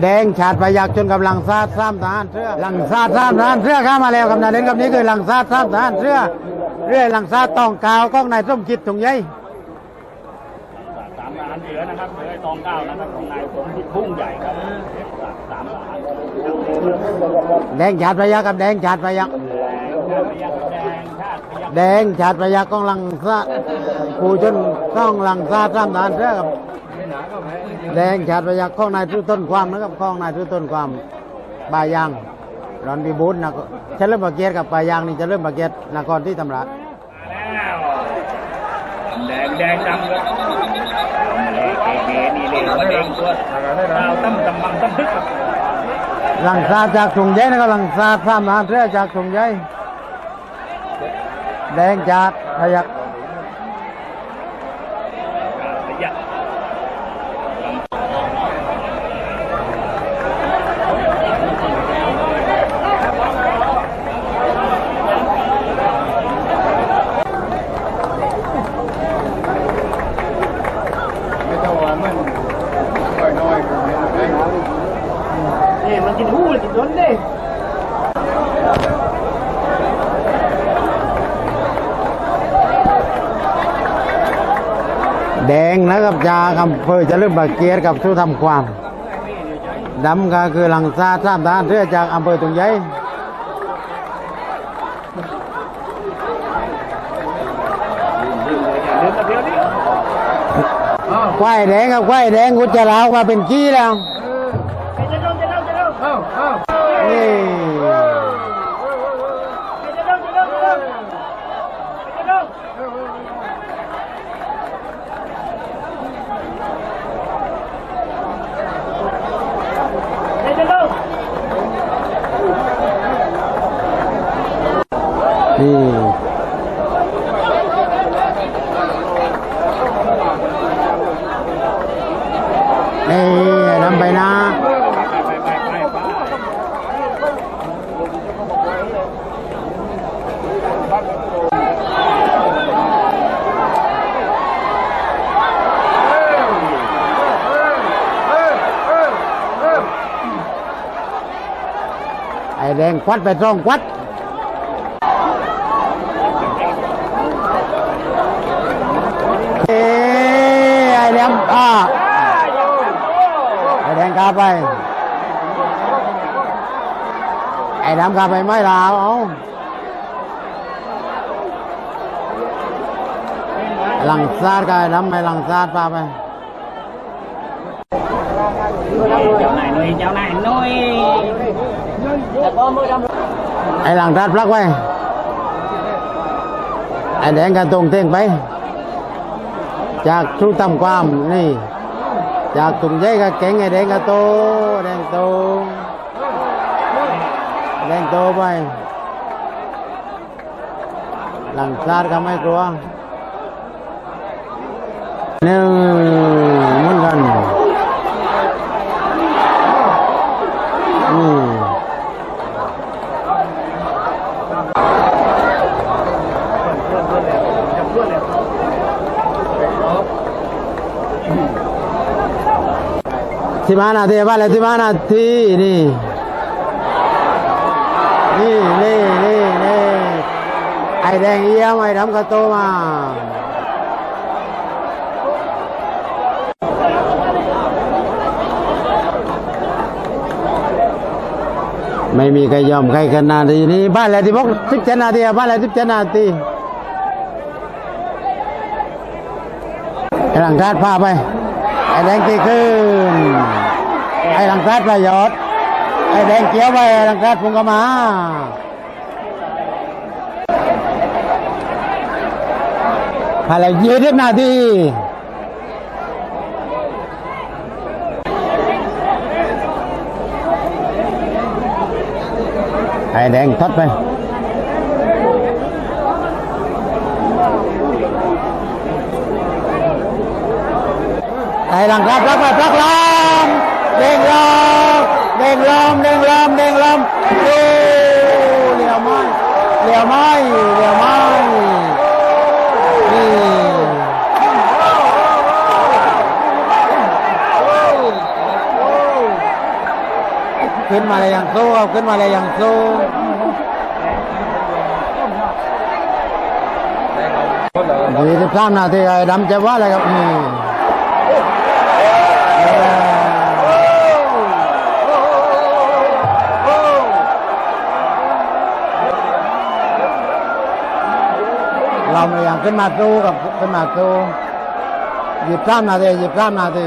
แดงฉาดพยักจนกำลังซาดซ้ำทหารเสื้อหลังซาดซ้ำทหารเสื้อเข้ามาแล้วกำนันเด่นกับนี้คือหลังซาดซ้ำทหารเสื้อเรื่อยหลังซาดตองกาวก้องนายส้มคิดถุงใยสามล้านเหลือนะครับเหลือไอ้ตองเก้านะครับของนายสมคิดพุ่งใหญ่ครับสามล้านแดงฉาดพยักกับแดงฉาดพยักพยักแดงชาติพยักแดงฉาดพยักก้องหลังซาดกูจนก้องหลังซาดซ้ำทหารเสื้อกับ แดงฉาดพยักก้องนายทุต้นความนะครับก้องนายทุต้นความบายางรอนดีบูธนะจะเริ่มมาเกียรติกับปลายางนี่จะเริ่มมาเกียรตินครที่ตำราดแล้วแดงแดงดำครับเละเกนี่เลยว่าแดงตัวเราตั้มตำมังตั้มทึกครับหลังซาจากถุงใยนะครับหลังซาสามน้ำเสื้อจากถุงใยแดงจัดพยักพยักนี่มันกินหู้เลยกินล้นดิ แดงนะครับจากอำเภอเจะเริ่มบาเกียรติกั บผู้ทำความดำก็คือหลังซาสามน้ำเสื้อจากอำเภอถุงใยควายแดงกับควายแดงกุจะลาวมาเป็นกี้แล้ว จะลงจะลงจะลงเอ้าเอ้า นี่ จะลงจะลงจะลงจะลงจะลง นี่เอ้ยนำไปนะไปไปไปไปไอ้แดงควัดไปตรงควัด เอ้ ยไอ้แดงอ่าไอ้แดงกาไปไอ้ดำกาไปไม่ลาวเอาหลังซาดกายดำไม่หลังซาดพาไปเจ้านายหน่อยเจ้านายห น่อยไอ้หลังซาดพลักไว้ไอ้แดงกระตรงเท่งไปจากทุกทำความนี่จากถุงใยกระเก่งไอ้แดงกระโตแดงโตแดงโตไปหลังซาดก็ไม่กลัวหนึ่งเหมือนกันอืม สิบห้านาทีบ้านเลยสิบห้านาทีนี่นี่นี่นี่นี่ไอแดงเอี้ยมไอดำกระโตมาไม่มีใครยอมใครขนาดนี้นี่บ้านอะไรที่บอกสิบเจ็ดนาทีบ้านอะไรสิบเจ็ดนาทีหลังคาดพาไปไอแดงตีขึ้น ไอหลังคาดประโยชน์ไอ้แดงเขียวไปลังกาดพุงก็มาภายในยี่สิบนาทีไอ้แดงทดไป ไอ้หลังครับรับไปพักลมเด้งลมเด้งลมเด้งลมเด้งลมโอ้เหลียวไม้เหลียวไม้เหลียวไม้นี่ขึ้นมาเลยอย่างสู้ขึ้นมาเลยอย่างสู้ยี่สิบสามนาทีไอ้ดำจะว่าอะไรครับนี่ ขึ้นมาสู้กับขึ้นมาสู้ยี่สิบสามนาทียี่สิบสามนาที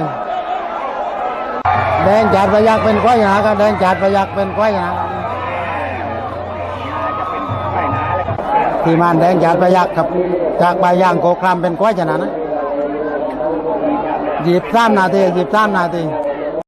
แดงจัดประยักเป็นก้อยนะครับแดงจัดประยักเป็นก้อยนะครับจะเป็นไฟหนาทีมงานแดงจัดประยักครับจากใบย่างโกครามเป็นก้อยชนะนะหยิบสามนาทีหยิบสามนาที